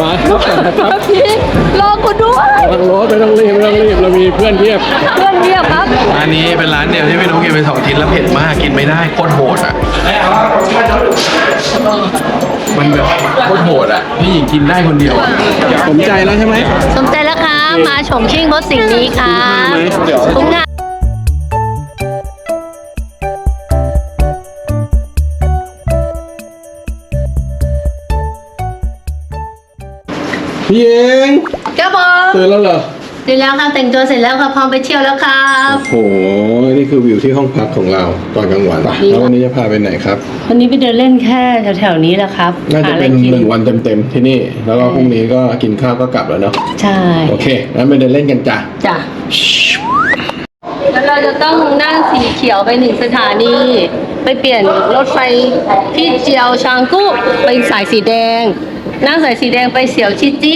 มาครับพี่รอกูด้วยทางรถไม่ต้องรีบไม่ต้องรีบเรามีเพื่อนเพียบเพื่อนเรียกครับร้านนี้เป็นร้านเดียวที่ไม่รู้กินไปสองชิ้นแล้วเผ็ดมากกินไม่ได้โคตรโหดอะมันแบบโคตรโหดอะพี่หญิงกินได้คนเดียวอะสมใจแล้วใช่ไหมสนใจแล้วครับมาชมชิ่งเพราะสิ่งนี้ครับคุ้มค่า พี่เองครับผมตื่นแล้วเหรอเสร็จแล้วครับแต่งตัวเสร็จแล้วครับพร้อมไปเที่ยวแล้วครับโอ้โหนี่คือวิวที่ห้องพักของเราตอนกลางวันแล้ววันนี้จะพาไปไหนครับ วันนี้ไปเดินเล่นแค่แถวๆนี้แหละครับน่าจะหาอะไรเป็นกินหนึ่งวันเต็มๆที่นี่ แล้วก็พรุ่งนี้ก็กินข้าวก็กลับแล้วเนาะใช่โอเคงั้นไปเดินเล่นกันจ้ะจ้ะแล้วเราจะต้องนั่งสีเขียวไปหนึ่งสถานี ไปเปลี่ยนรถไฟที่เจียวชางกุไปสายสีแดง นั่งสายสีแดงไปเสียวชิจิ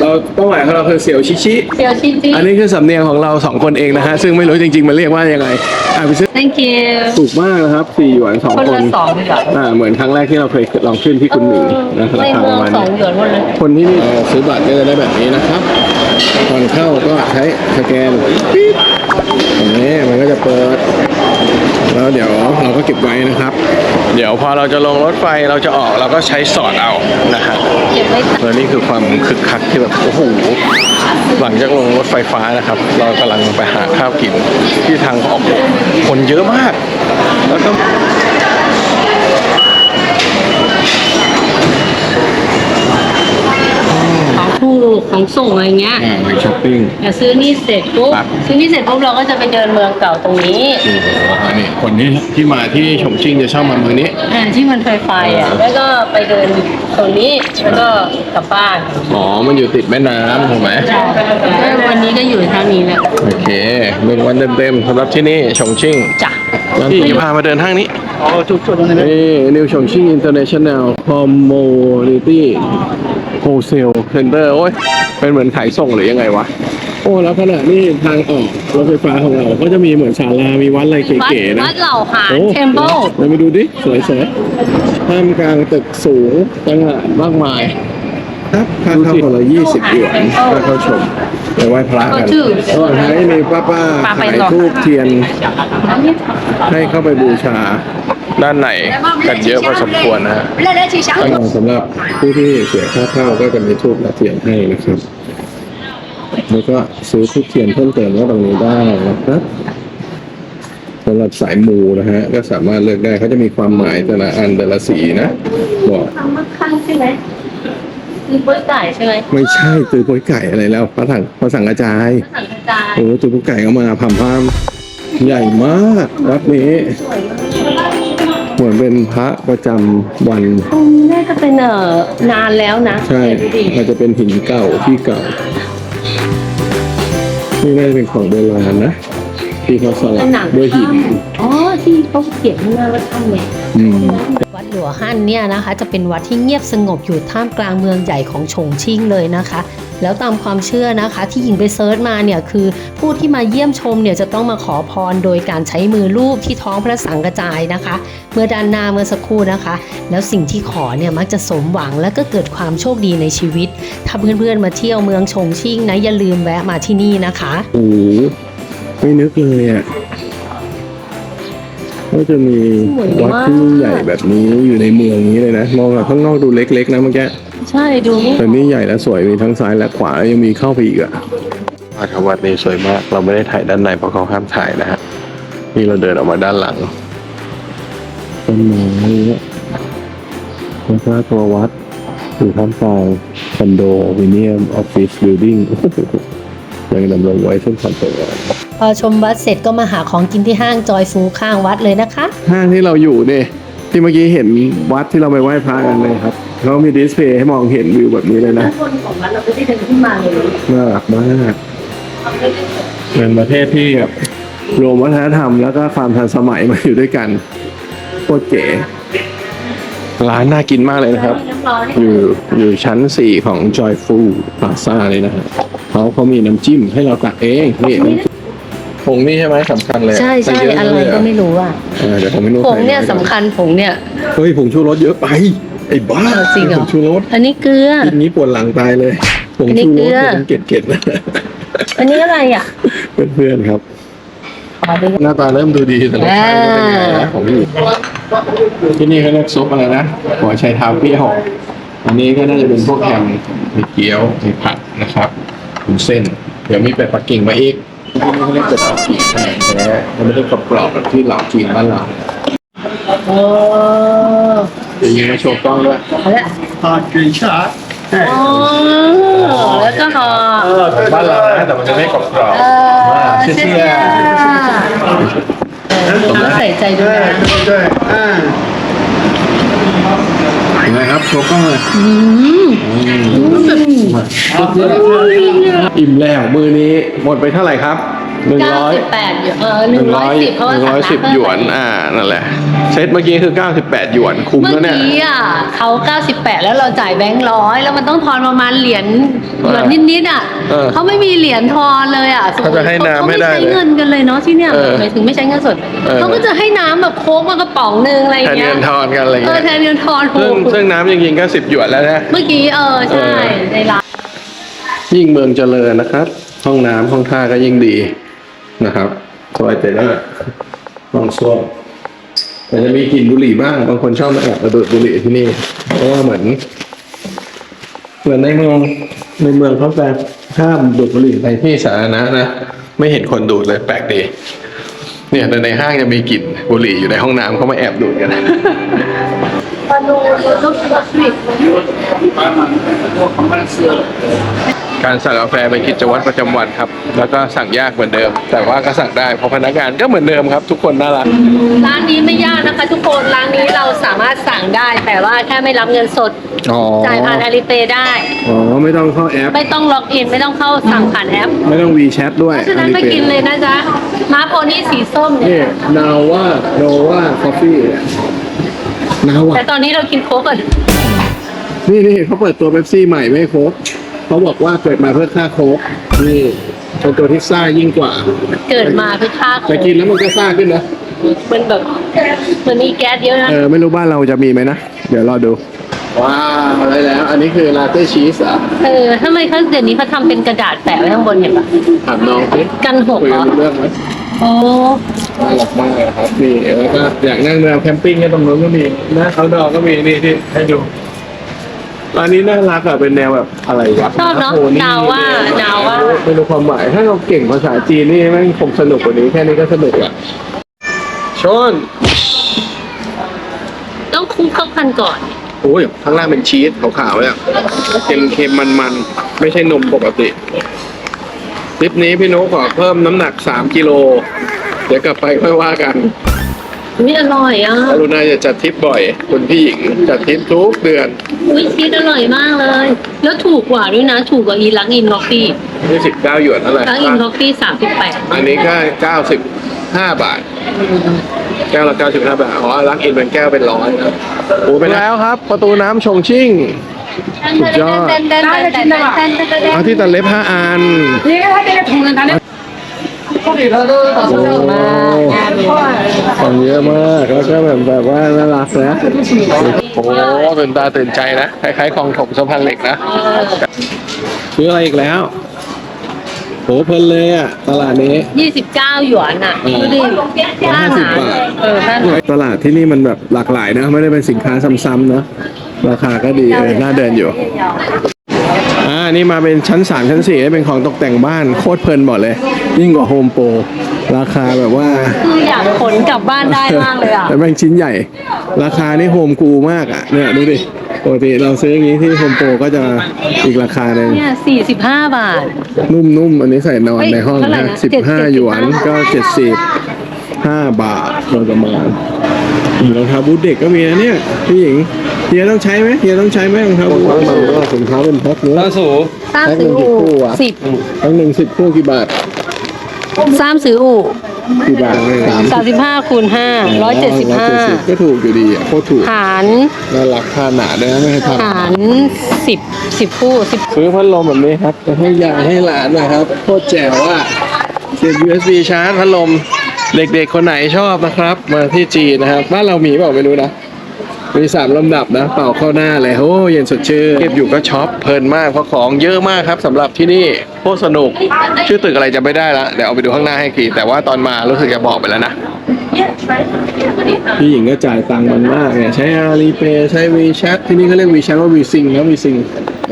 เราเป้าหมายของเราคือเสี่ยวชิชิ เสียวชิจิ อันนี้คือสำเนียงของเราสองคนเองนะฮะ ซึ่งไม่รู้จริงๆ มันเรียกว่ายังไง อะไปซื้อ thank you ถูกมากนะครับสี่หยวนสองคนคละนสองหยวน อ่าเหมือนครั้งแรกที่เราเคยลองขึ้นที่คุณหมิงนะราในคาเมืปองระมาณสองนี้หยวนหมดเลย คนที่นี่เอ่อซื้อบัตรก็จะได้แบบนี้นะครับ ก่อนเข้าก็ใช้สแกนปี๊ดอย่างนี้มันก็จะเปิด แล้วเดี๋ยวเราก็เก็บไว้นะครับ เดี๋ยวพอเราจะลงรถไฟเราจะออกเราก็ใช้สอดเอานะฮะเก็บไว้แล้วนี่คือความคึกคักที่แบบโอ้โหหลังจากลงรถไฟฟ้านะครับ เรากำลังไปหาข้าวกินที่ทางออกคนเยอะมาก แล้วก็ ของถู กของส่งอะไรเงี้ยอ่าไปช้อปปิ้ง แต่ซื้อนี่เสร็จปุ๊บครับ ซื้อนี่เสร็จปุ๊บเราก็จะไปเดินเมืองเก่าตรงนี้โอ้โหอันนี้คนที่ที่มาที่ฉงชิ่งจะชอบมาเมืองนี้ อ่าที่มันไฟไฟอะแล้วก็ไปเดินตรงนี้แล้วก็กลับบ้านอ๋อ มันอยู่ติดแม่น้ำถูกไหม แล้ววันนี้ก็อยู่เท่านี้แหละโอเคหนึ่งวันเต็มๆสำหรับที่นี่ฉงชิ่งจ้ะพี่จะพามาเดินห้างนี้ อ๋อ จุดจุดนี่นิวฉงชิ่งอินเตอร์เนชั่นแนลคอมมูนิตี้ โฮเซลเซ็นเตอร์โอ้ยเป็นเหมือนขายส่งหรือยังไงวะ โอ้แล้วขณะนี้ทางออกรถไฟฟ้าของเรา ก็จะมีเหมือนศาลา มีวัดอะไรวัดเก๋ๆนะวัดเหล่าหานโอ้เทมเพิลเราไปดูดิ สวยๆท่ามกลางตึกสูงต่างหากมากมายครับค่าเข้าคนละยี่สิบหยวนค่าเข้าชมไปไหว้พระกันระหว่างท้ายมีป้าป้าๆขายทูบเทียน ให้เข้าไปบูชา ด้านในกันเยอะพอสมควรนะฮะสำหรับผู้ที่เสียค่าเข้าก็จะมีทูบและเทียนให้นะครับแล้วก็ซื้อทูบเทียนเพิ่มเติมก็ตรงนี้ได้นะครับสำหรับสายมูนะฮะก็สามารถเลือกได้เขาจะมีความหมายแต่ละอันแต่ละสีนะบอกทำมาข้างใช่ไหมคือเปิ้ลไก่ใช่ไหมไม่ใช่ตือโป้ยไก่อะไรแล้วพระถังพระสังกระจายสังกระจายโอ้ตือโป้ยไก่ก็มาพามพามใหญ่มากวัดนี้ เหมือนเป็นพระประจำวันตรงนี้น่าจะเป็นเอ่อนานแล้วนะใช่ดูดิมันจะเป็นหินเก่าที่เก่า นี่น่าจะเป็นของโบราณนะ ที่เขาสลักด้วยหิน อ๋อ ที่เขาเขียนข้างหน้าว่าถ้ำไงอืมวัดหลัวฮั่นเนี่ยนะคะ จะเป็นวัดที่เงียบสงบอยู่ท่ามกลางเมืองใหญ่ของฉงชิ่งเลยนะคะ แล้วตามความเชื่อนะคะ ที่หญิงไปเซิร์ชมาเนี่ยคือผู้ที่มาเยี่ยมชมเนี่ยจะต้องมาขอพรโดยการใช้มือลูบที่ท้องพระสังกระจายนะคะ เมื่อด้านหน้าเมื่อสักครู่นะคะ แล้วสิ่งที่ขอเนี่ยมักจะสมหวังและก็เกิดความโชคดีในชีวิต ถ้าเพื่อนๆมาเที่ยวเมืองฉงชิ่งนะอย่าลืมแวะมาที่นี่นะคะ โอ้โหไม่นึกเลยอะ ว่าจะมีวัดที่ยิ่งใหญ่แบบนี้อยู่ในเมืองนี้เลยนะ มองจากข้างนอกดูเล็กๆนะเมื่อกี้ใช่ดูไม่แต่นี่ใหญ่และสวยมีทั้งซ้ายและขวาแล้วยังมีเข้าไปอีกอะวัดครับวัดนี้สวยมาก เราไม่ได้ถ่ายด้านในเพราะเขาห้ามถ่ายนะฮะนี่เราเดินออกมาด้านหลังต้นไม้เนี่ยแล้วก็ตัววัดอยู่ท่ามกลางคอนโดมิเนียมออฟฟิศบิลดิ้งยังดำรงไว้ซึ่งความสวยงาม พอชมวัดเสร็จก็มาหาของกินที่ห้างจอยฟูข้างวัดเลยนะคะ ห้างที่เราอยู่เนี่ยที่เมื่อกี้เห็นวัดที่เราไปไหว้พระกันเลยครับเขามีดิสเพย์ให้มองเห็นวิวแบบนี้เลยนะด้านบนของวัดเราไม่ได้เดินขึ้นมาเลยน่ารักมากเป็นประเทศที่แบบรวมวัฒนธรรมแล้วก็ความทันสมัยมาอยู่ด้วยกันโคตรเก๋ร้านน่ากินมากเลยนะครับน้ำร้อนอยู่อยู่ชั้น 4 ของ Joyful Plaza เลยนะฮะเขาเขามีน้ำจิ้มให้เราตักเองนี่น้ำจิ้ม ผงนี่ใช่ไหมสำคัญเลยใช่ใช่ส่เยอะไรเลยเหก็ไม่รู้อะเออเดี๋ยวผมไม่รู้ผงเนี่ยใส่สำคัญผงเนี่ย เฮ้ยผงชูรสเยอะไปไอ้บ้าเออจริงเหรอ ผงชูรสอันนี้เกลือ กินนี้ปวดหลังตายเลยผงอันนี้ชูรเกลืสอเนี่ยต้องเก็ดเก็ดๆนะอันนี้อะไรอะเพื่อนๆครับ อ๋อดูหน้าตาเริ่มดูดีแต่รสชาติก็เป็นยังไงนะของพี่ที่นี่เขาเรียกซุปอะไรนะหัวไชเท้าเปรี้ยวอันนี้ก็น่าจะเป็นพวกแฮมมีเกี๊ยวมีผักนะครับมีเส้น เดี๋ยวมีเป็ดปักกิ่งมาอีก ที่นี่เขาเรียกเป็ดปักกิ่งแท้ๆมันไม่ได้กรอบๆแบบที่เราจีนบ้านเราโอ้เดี๋ยวยิงมาโชว์กล้องด้วยแล้วทอดกรีชาร์อ๋อแล้วก็ห่อบ้านเรานะแต่มันจะไม่กรอบเออๆเชี่ยเชี่เชี่ยยน้ำใส่ใจด้วยนะ ด้วยอ่ายัง ไงครับโชว์กล้องเลยอืมอิ่มแล้วมือนี้หมดไปเท่าไหร่ครับ หนึ่งเก้าร้อยสิบแปดหยวนเออหนึ่งร้อยสิบเพราะว่าหนึ่งร้อยสิบสั่งหยวน อ่า นั่นแหละ เซตเมื่อกี้คือ98หยวน คุ้มเมื่อแล้วเนี่ยกี้อะเขา98แล้วเราจ่ายแบงค์ร้อยแล้วมันต้องทอนประมาณเหรียญเหเออรียญนิดๆอะเออเขาไม่มีเหรียญทอนเลยอะเขาจะให้น้ำไม่ได้เขาเลยไม่ใช้เงินกันเลยเนาะที่เนี่ยเออหมายถึงไม่ใช้เงินสดเออเขาก็จะให้น้ำแบบโค้กมากระป๋องนึงอะไรอแทย่านงเงี้เงิยนทอนกันอะไรเออเงี้ยแทนเงินทอนซึ่งถูกซึ่งน้ำจริงๆก็10หยวนแล้วนะ เมื่อกี้เออใช่เออในร้านยิ่งเมืองเจริญนะครับ ห้องน้ำห้องท่าก็ยิ่งดี นะครับสบายใจได้ห้องส้วมแต่จะมีกลิ่นบุหรี่บ้าง บางคนชอบมาแอบระเบิดบุหรี่ที่นี่เพราะว่าเหมือน เหมือนในเมืองในเมืองเขาจะห้ามดูดบุหรี่ในที่สาธารณะนะไม่เห็นคนดูดเลยแปลกดีเนี่ยแต่ในห้างจะมีกลิ่นบุหรี่อยู่ในห้องน้ำเขามาแอบดูดกัน การสั่งกาแฟเป็นกิจวัตรประจำวันครับ แล้วก็สั่งยากเหมือนเดิม แต่ว่าก็สั่งได้เพราะพนักงานก็เหมือนเดิมครับ ทุกคนน่ารัก ร้านนี้ไม่ยากนะคะ ทุกคนร้านนี้เราสามารถสั่งได้ แต่ว่าแค่ไม่รับเงินสดอ๋อจ่ายผ่านอาลีเปย์ได้ อ๋อ ไม่ต้องเข้าแอป ไม่ต้องล็อกอินไม่ต้องเข้าสั่งผ่านแอปไม่ต้องวีแชทด้วยเพราะฉะนั้นไปกินเลยนะจ๊ะมาโพนี่สีส้มเนี่นี่ยนาว่าโนว่าคอฟฟี่นาว่าแต่ตอนนี้เรากินโค้กก่อนนี่นี่เขาเปิดตัวเบปซี่ใหม่ไม่โค้ก เขาบอกว่าเกิดมาเพื่อฆ่าโค้กนี่เป็นตัวที่ซ่ายิ่งกว่า เกิดมาเพื่อฆ่าโค้แต่กกินแล้วมันก็ซ่าขึ้นนะมันแบบมันมีแก๊สเยอะนะเออไม่รู้บ้านเราจะมีไหมนะ เดี๋ยวรอดู ว้าวอะไรแล้ว อันนี้คือลาเต้ชีสอะเออทำไมเขาเดี๋ยวนี้เขาทำเป็นกระดาษแปะไว้ข้างบนเห็นปะถามน้องสิกันหกคุยเหรกัอนรู้เรื่องไหมโอ้น่ารักมากเลยครับนี่แล้วก็อยากนั่งแนวแคมปิ้งก็ตรงนู้นก็มีนะเขาดอกก็มีนี่ที่ให้ดู ร้านนี้น่ารักอะเป็นแนวแบบอะไรวะชอบเนาะโนี่นาวว่านาวว่า ไม่รู้ความหมาย ถ้าเราเก่งภาษาจีนนี่แม่งคงสนุกกว่านี้แค่นี้ก็สนุกอะชนต้องคลุกเข้ากันก่อน โอ้ยข้างล่างเป็นชีสขาวๆเนี่ยเค็มเค็มมันมันๆ ไม่ใช่นมปกติทริปนี้พี่โน้ขอเพิ่มน้ำหนักสามกิโล เดี๋ยวกลับไปค่อยว่ากัน นี่อร่อยอะกรุณาจะจัดทริปบ่อย คุณพี่หญิงจัดทริปทุกเดือนอุ้ยชีสอร่อยมากเลย แล้วถูกกว่าด้วยนะ ถูกกว่าอีลักอินคอฟฟี่นี่สิบเก้าหยวนเท่าไหร่ลักอินคอฟฟี่สามสิบแปดอันนี้ก็เก้าสิบห้าบาท แก้วละเก้าสิบห้าบาทอ๋อรักอินเป็นแก้วเป็นร้อยครับโอ้ไปแล้วครับ ประตูน้ำชงชิ่งสุดยอด เอาที่ตัดเล็บห้าอันโอ้ของเยอะมากแล้วก็แบบแบบว่าน่ารักนะโอ้ตื่นตาตื่นใจนะคล้ายๆคลองถมสะพานเหล็กนะซื้ออะไรอีกแล้วโหเพลินเลยอะตลาดนี้ยี่สิบเก้าหยวนอะอืมดูดิร้อยน่าห้าสิบหาบาทเออน่าหาตลาดที่นี่มันแบบหลากหลายนะ ไม่ได้เป็นสินค้าซ้ำๆนะ ราคาก็ดีเออน่าเดินอยู่ อ่านี่มาเป็นชั้น 3 ชั้น4เป็นของตกแต่งบ้านโคตรเพลินบอกเลย ยิ่งกว่าโฮมโปรราคาแบบว่า คืออยากขนกลับบ้านได้มากเลยอะ แต่แม่งชิ้นใหญ่ ราคานี่โฮมกูมากอะเนี่ยดูดิปกติเราซื้ออย่างนี้ที่โฮมโปรก็จะอีกราคาหนึ่งเนี่ยสี่สิบห้าบาท นุ่มๆ อันนี้ใส่นอนเฮ้ยในห้องเท่าไหร่นะนะสิบห้า70หยวนก็เจ็ดสิบห้าบาทโดยประมาณรองเท้าบูทเด็กก็มีนะเนี่ยพี่หญิง เฮียต้องใช้ไหมเฮียต้องใช้ไหมรองเท้าบูทรองเท้าเป็นแพ็คเนื้อล่าสูสร้างแพ็คหซื้นึ่องกี่อู่คู่อะสิบ แพ็คหนึ่งสิบคู่กี่บาท สร้างซื้ออู่กี่บาทสามสามสิบห้าคูณห้าร้อยเจ็ดสิบห้าก็ถูกอยู่ดีอะโคตรถูกหารน่ารักค่าหนาด้วยนะไม่ให้ทำหารสิบสิบคู่สิบซื้อพัดลมแบบนี้ครับจะให้ยายให้หลานนะครับโคตรแจ๋วอะเสียบ USB ชาร์จพัดลม เด็กๆคนไหนชอบนะครับ มาที่จีนนะครับบ้านเรามีเปล่าไม่รู้นะ มีสามลำดับนะ เป่าเข้าหน้าเลยโอ้เย็นสดชื่นเก็บอยู่ก็ช็อปเพลินมากเพราะของเยอะมากครับสำหรับที่นี่โคตรสนุก ชื่อตึกอะไรจะไม่ได้ละเดี๋ยวเอาไปดูข้างหน้าให้ทีแต่ว่าตอนมารู้สึกจะบอกไปแล้วนะ พี่หญิงก็จ่ายตังค์มันมากเนี่ยใช้อาลีเปใช้วีแชทที่นี่เขาเรียกวีแชทว่าวีซิงนะวีซิง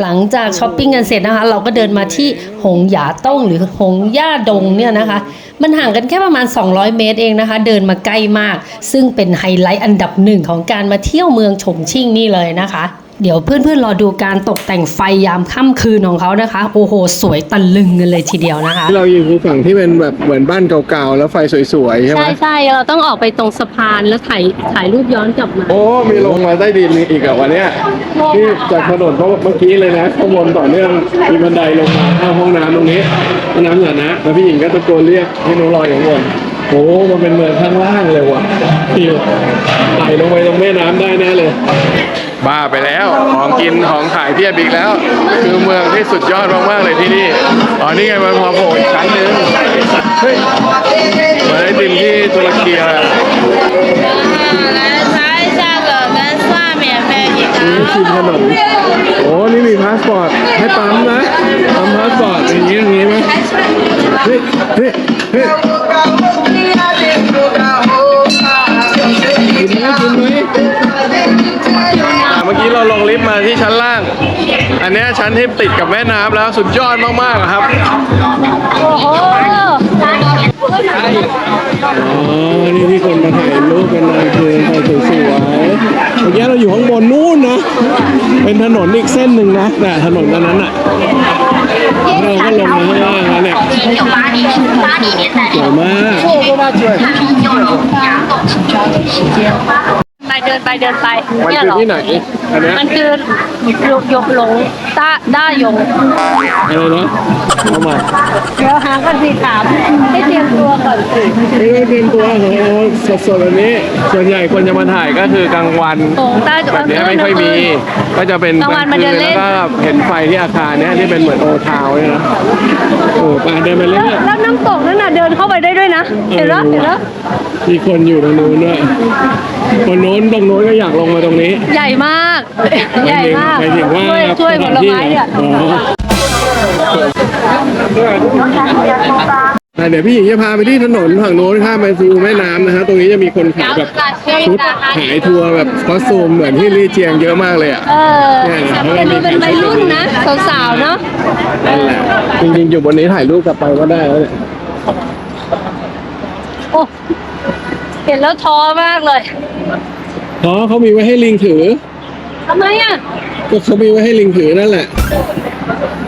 หลังจากช้อปปิ้งกันเสร็จนะคะ เราก็เดินมาที่หงหยาต้งหรือหงย่าดงเนี่ยนะคะ มันห่างกันแค่ประมาณ 200 เมตรเองนะคะ เดินมาใกล้มาก ซึ่งเป็นไฮไลท์อันดับหนึ่งของการมาเที่ยวเมืองฉงชิ่งนี่เลยนะคะ เดี๋ยวเพื่อนๆรอดูการตกแต่งไฟยามค่ำคืนของเขานะคะ โอ้โห สวยตะลึงกันเลยทีเดียวนะคะที่เราอยู่คือฝั่งที่เป็นแบบเหมือนบ้านเก่าๆ แล้วไฟสวยๆ ใช่ไหมใช่ใช่เราต้องออกไปตรงสะพานแล้วถ่ายถ่ายรูปย้อนกลับมา โอ้ มีลงมาใต้ดินอีกอะวันเนี้ยที่จากถนนเพราะเมื่อกี้เลยนะข้างบนต่อเนื่องมีบันไดลงมาเข้าห้องน้ำตรงนี้ห้องน้ำสาธารณะแล้วพี่หญิงก็ตะโกนเรียกให้หนูรออยู่ข้างบน โอ้ มันเป็นเหมือนข้างล่างเลยว่ะฟิวไหลลงไปตรงแม่น้ำได้แน่เลย บ้าไปแล้ว ของกินของขายเพียบอีกแล้ว คือเมืองที่สุดยอดมากๆเลยที่นี่ อ๋อ นี่ไงมันพอโผล่อีกชั้นหนึ่งเฮ้ยเหมือนไอติมที่ตุรกีอะ นี่ชิมขนมโอ้นี่มีพาสปอร์ตให้ปั๊มนะปั๊มพาสปอร์ตอย่างนี้อย่างนี้ไหมเฮ้ยเฮ้ยเฮ้ยกินไหมกินไหมอ่เมื่อกี้เราลงลิฟต์มาที่ชั้นล่าง อันนี้ชั้นที่ติดกับแม่น้ำแล้วสุดยอดมากๆครับ โอ้โห อ๋อ นี่ที่คนมาถ่ายรูปกันเลยคือไปสวยๆเมื่อกี้เราอยู่ข้างบนนู่นนะ เป็นถนนอีกเส้นหนึ่งนะแต่ถนนนั้นน่ะเราก็ลงมาข้างล่างแล้วเนี่ยสวยมาก ไปเดินไปเดินไปนเนี่ยหรอที่ไหนอันนี้มันคือยกหยกลงต้าด้าหยงอะไรนะเข้ามาเดี๋ยวหากันสิถามให้เตรียมตัวก่อนสินี่ก็เป็นตัวโองสดสดๆแบบนี้ ส่วนใหญ่คนจะมาถ่ายก็คือกลางวันหลงต้าแบบนี้ไม่ค่อยมี ก็จะเป็นกลางวันมาเดินเล่น แล้วก็เห็นไฟที่อาคารเนี้ยที่เป็นเหมือนโอทาวน์เนี่ยนะโอ้ไปเดินไปเรื่นแล้วน้ำตกนั่นน่ะเดินเข้าไปได้ด้วยนะ เห็นแล้วเห็นแล้ว มีคนอยู่ตรงนู้นด้วยคนโน้นตรงโน้นก็อยากลงมาตรงนี้ ใหญ่มาก ใหญ่มากหมายถึงว่าช่วยช่วยผลไม้อะอ๋อแต่เดี๋ยวพี่หญิงจะพาไปที่ถนนฝั่งโน้นข้ามไปสู่แม่น้ำนะฮะตรงนี้จะมีคนขายแบบชุดขายทัวร์แบบคอสตูมเหมือนที่ลี่เจียงเยอะมากเลยอะเออเนี่ยเขาเป็นมีเป็นวัยรุ่นนะสาวๆเนาะนั่นแหละจริงๆอยู่บนนี้ถ่ายรูปกลับไปก็ได้แล้วเนี่ยโอ้ เห็นแล้วท้อมากเลยอ๋อเขามีไว้ให้ลิงถือทำไมอะก็เขามีไว้ให้ลิงถือนั่นแหละ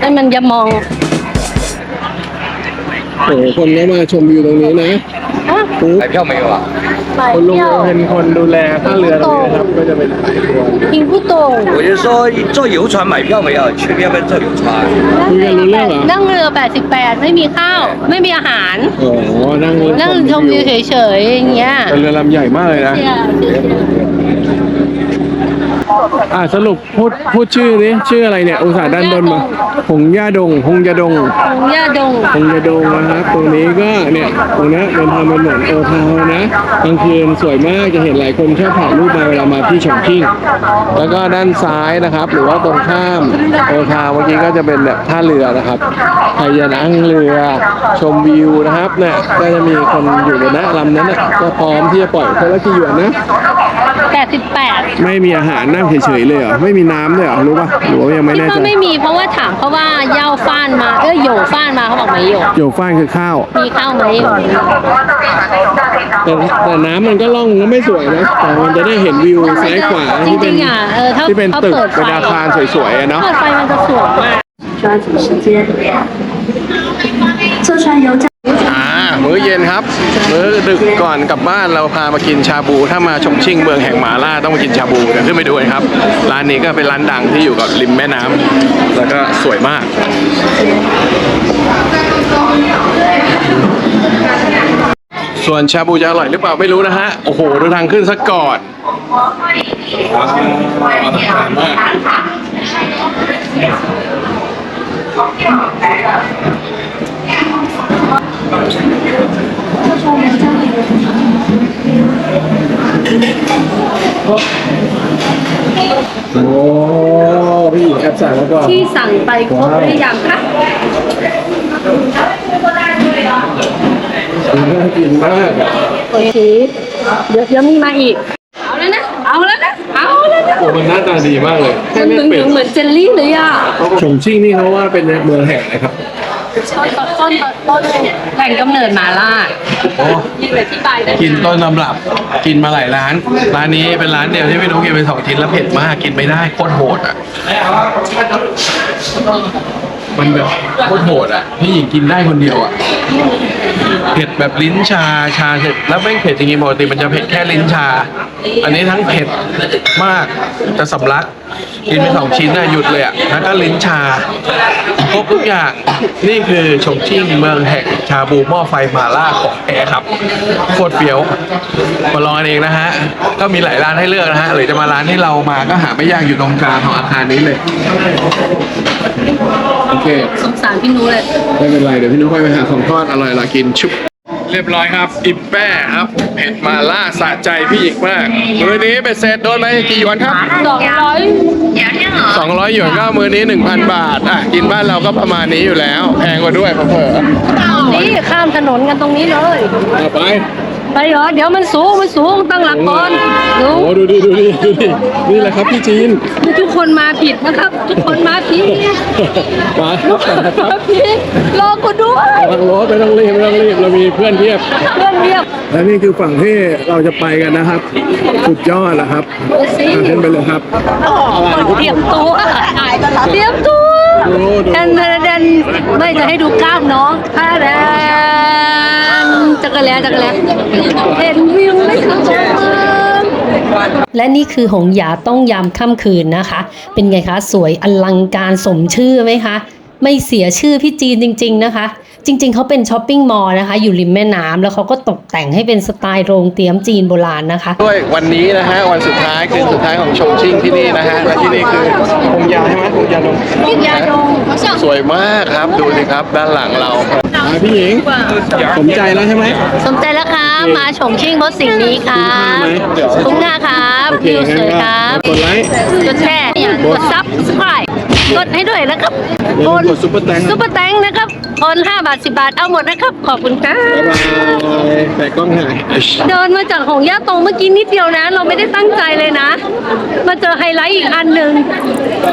ไอ้มันยะมองโอ้คนนี้มาชมวิวตรงนี้นะ ไปเที่ยวไหมวะ ไป คนลง เที่ยว เป็นคนดูแลท่าเรือตรงนี้นะครับ ก็จะเป็นขายทัวร์ กินผู้โตง 我就说坐游船买票没有？去那边坐游船。 คุยกันรู้เรื่องเหรอ นั่งเรือ 88 ไม่มีข้าว ไม่มีอาหาร โอ้โหนั่งเรือ นั่งชมวิวเฉยๆอย่างเงี้ย เป็นเรือลำใหญ่มากเลยนะ เนี่ย อ่าสรุปพูดพูดชื่อนี้ชื่ออะไรเนี่ยอุตส่าห์ด้านบนมาหงย่าดงหงยาดงของย่าดงหงยาดงนะครับตรงนี้ก็เนี่ยตรงนี้เป็นทำเป็นเหมือนโอทาวน์นะกลางคืนสวยมากจะเห็นหลายคนชอบถ่ายรูปมาเวลามาที่ฉงชิ่งแล้วก็ด้านซ้ายนะครับ หรือว่าตรงข้ามโอทาวน์เมื่อกี้ก็จะเป็นแบบท่าเรือนะครับใครจะนั่งเรือชมวิวนะครับเนี่ยก็จะมีคนอยู่บนนั้นลำนั้นน่ะก็พร้อมที่จะปล่อยคนละกี่หยวนนะ 88ไม่มีอาหารนั่งเฉยๆเลยเหรอไม่มีน้ำด้วยเหรอรู้ป่ะหรือว่ายังไม่คิดแน่ว่าใจไม่มีเพราะว่าถามเขาว่าเหย้าฟ้านมาเอ้ยโหยวฟ้านมาเขาบอกไม่โหยวโยฟ้านคือข้าว มีข้าวไหมแต่แต่น้ำมันก็ล่องก็ไม่สวยนะแต่มันจะได้เห็นวิวซ้ายขวาจที่เป็รินงๆอะเออถ้าที่เป็นเขาตึกเปิดไฟเป็นอาคารสวยๆอะเนาะเปิดไฟมันจะสวยมาก ย็นครับมื้อดึกก่อนกลับบ้านเราพามากินชาบู ถ้ามาชงชิ่งเมืองแห่งหมาล่าต้องมากินชาบูเดี๋ยวขึ้นไปดูกันครับ ร้านนี้ก็เป็นร้านดังที่อยู่กับริมแม่น้ำแล้วก็สวยมาก ส่วนชาบูจะอร่อยหรือเปล่าไม่รู้นะฮะ โอ้โหดูทางขึ้นซะก่อนอ โอ้พี่หญิงแอบสั่งมาก่อนที่สั่งไปครบหรือยังคะน่ากินมากอะโอเคเดี๋ยวเดี๋ยวมีมาอีก เอาแล้วนะ เอาแล้วนะ เอาแล้วนะโอ้มันหน้าตาดีมากเลยแค่มันเม็ดเหมือนเป็ดเหมือนเจลลี่เลยอะฉงชิ่งนี่เขาว่าเป็นเมืองแห่งอะไรครับ ต้นต้นต้นต้นแหล่งกำเนิดหมาล่าโอ้ยิ่งอธิบายได้กินต้นตำรับกินมาหลายร้าน ร้านนี้เป็นร้านเดียวที่ไม่รู้กินไปสองชิ้นแล้วเผ็ดมากกินไม่ได้โคตรโหดอะมันแบบโคตรโหดอะพี่หญิงกินได้คนเดียวอะเผ็ดแบบลิ้นชาชาเสร็จแล้วแม่เผ็ดจริงๆปกติมันจะเผ็ดแค่ลิ้นชา อันนี้ทั้งเผ็ดมากจะสำลัก กินไปสองชิ้นน่ะหยุดเลยอะแล้วก็ลิ้นชาครบทุกอย่างนี่คือชงชิ่งเมืองแห่งชาบูหม้อไฟหมาล่าของแท้ครับโคตรเฟี้ยวมาลองกันเองนะฮะก็มีหลายร้านให้เลือกนะฮะหรือจะมาร้านที่เรามาก็หาไม่ยากอยู่ตรงกลางของอาคารนี้เลยโอเคสงสารพี่นุ้เลยไม่เป็นไรเดี๋ยวพี่นุ้ยค่อยไปหาของทอดอร่อยละกินชุบ เรียบร้อยครับ อิ่มแป้ครับเผ็ดมาล่าสะใจพี่อีกมากมือนี้เป็นเศษโดนไปกี่หยวนครับ สองร้อย200หยวนก็มือนี้ 1,000 บาทอะกินบ้านเราก็ประมาณนี้อยู่แล้ว แพงกว่าด้วยเผลอนี่ข้ามถนนกันตรงนี้เลย ๆเอาไป ไปเหรอเดี๋ยวมันสูงมันสูงตั้งหลักก่อนดูโอ้ดูดิดูดิดูดินี่แหละครับพี่จีนทุกคนมาผิดนะครับ ทุกคนมาผิดมาครับครัมาบผิดรอกูด้วยทางรถไม่ต้องรีบไม่ต้องรีบเรามีเพื่อนเพียบเพื่อนเรียบและนี่คือฝั่งที่เราจะไปกันนะครับ สุดยอดแล้วครับดูสิอะขึ้นไปเลยครับเตรียมตัวเตรียมตัว โอ้ดูแดนแดนแดนไม่จะให้ดูกล้ามน้องท่าแดนจักรแล้จักรแล้เห็นวิวไหมคะและนี่คือหงหยาต้องยามค่ำคืนนะคะ เป็นไงคะ สวยอลังการสมชื่อไหมคะ ไม่เสียชื่อพี่จีนจริง ๆ นะคะ จริง ๆ เขาเป็นช้อปปิ้งมอลล์นะคะ อยู่ริมแม่น้ำแล้วเขาก็ตกแต่งให้เป็นสไตล์โรงเตรียมจีนโบราณนะคะ ด้วยวันนี้นะฮะวันสุดท้ายคืนสุดท้ายของชงชิ่งที่นี่นะฮะและที่นี่คือคงยาใช่ไหมคงยาดงยาดงสวยมากครับดูสิครับด้านหลังเราอะพี่หญิงสมใจแล้วใช่ไหมสนใจแล้วครับมาฉงชิ่งเพราะสิ่งนี้ครับคุ้มค่าไหมคุ้มค่าครับโอเควิวสงั้นวยก็ครับกดไลค์ กดแชร์กดซับสไครต์ กดให้ด้วยนะครับอย่าลืมกดซุปเปอร์แตงซุปเปอร์แตงนะครับโอน5บาท10บาทเอาหมดนะครับ ขอบคุณครับบ๊ายบายแปะกล้องถ่ายเดินมาจากของย่าตรงเมื่อกี้นิดเดียวนะ เราไม่ได้ตั้งใจเลยนะ มาเจอไฮไลท์อีกอันหนึ่ง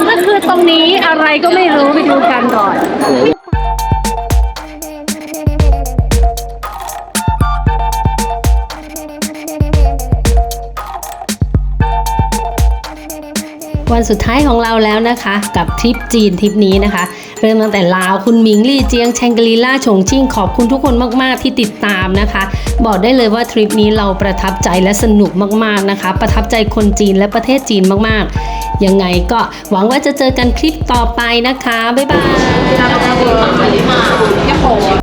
ก็คือตรงนี้อะไรก็ไม่รู้ไปดูกันก่อน วันสุดท้ายของเราแล้วนะคะ กับทริปจีนทริปนี้นะคะ เริ่มตั้งแต่ลาวคุณหมิงลี่เจียงแชงกรีล่าฉงชิ่งขอบคุณทุกคนมากๆที่ติดตามนะคะ บอกได้เลยว่าทริปนี้เราประทับใจและสนุกมากๆนะคะ ประทับใจคนจีนและประเทศจีนมากๆ ยังไงก็หวังว่าจะเจอกันคลิปต่อไปนะคะบ๊ายบาย